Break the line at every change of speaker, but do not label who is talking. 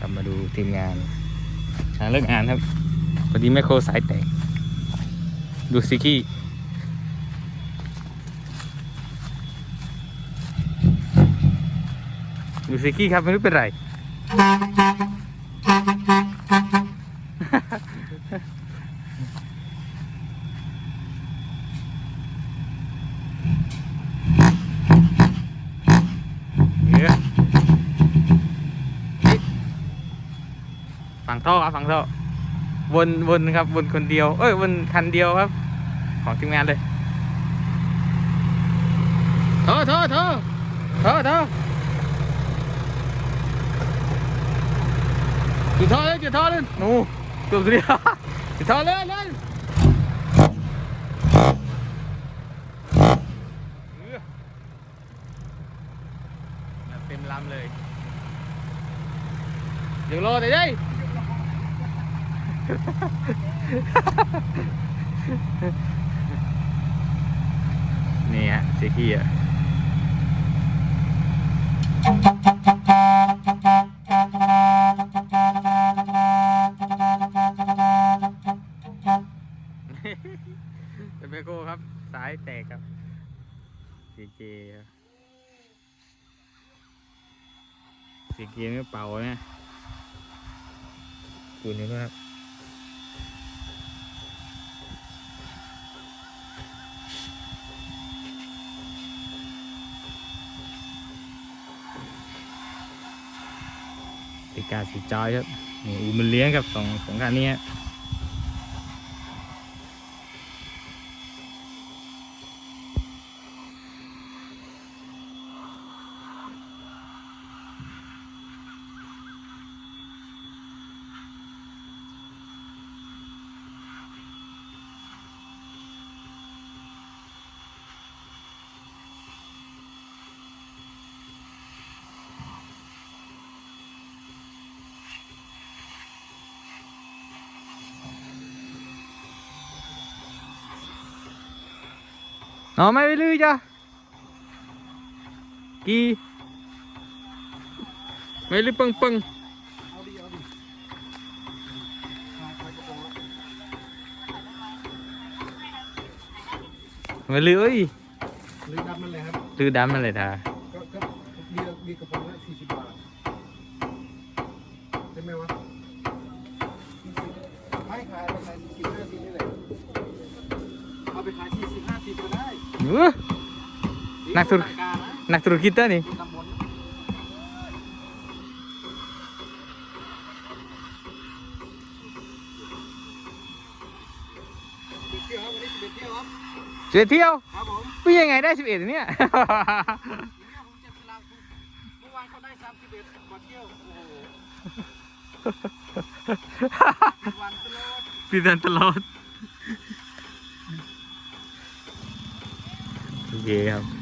กลับมาดูทีมงานงานเลิกงานครับพอดีแมคโครสายแตก ดูซิกี้ดูซิกี้ครับไม่รู้เป็นไร เนี่ยฝั่ งท่อครับฝั่งท่อวนวนครับวนคนเดียว เอ้ยวนคันเดียวครับ ของทีมงานเลยท่อท่อท่อท่อท่อจุดท่อเลยจุดท่อเลยหนูจุดเดียวจุดท่อเลยเลยเอื้อแบบเต็มลำเลยเดี๋ยวรอหน่อยดิ นี่ฮะสีเขี้อะเป็นเบโก้ครับ สายแตกครับสีเกครับสีเกนี่เป่าเนี่ยดูนี่ครับ ติกาสีจอยครับนี่อูมันเลี้ยงครับสองสองคันนี้ ฮะอ๋อไม่ไปลือจ้ะกีไม่ลือปึงปึง
เอาดิเอาดิมาไปกระโปรงแล้ว
ไม่ลือเอ้ย
หรือดำนั่นแหละครับ
ลือดำมันเลยท่า
ก็ก็เบียร์เบียร์กระโปรงละสี่สิบบาทใช่ไหมวะไม่ขายไปขายสี่สิบห้าสิบนี่แหละเอา ไปขายสี่สิบห้าสิบก็ได้
เออนักธุร
ราคานะ
นักธุรกิจเต้อนี่
ตำบลนะสิบเที่ยวครับวันนี้สิบเอ็ดเที่ยวครับ
เสียเที่ยว
ครับผม
พี่ยังไงได้สิบเอ็ดเนี่ย
ทีนี้ผมจับฉลากถูกเมื่อวานเขาได้สามสิบเอ็ดมาเที่ยว โอ้โหวันตลอด
ปีนันตลอด guerra.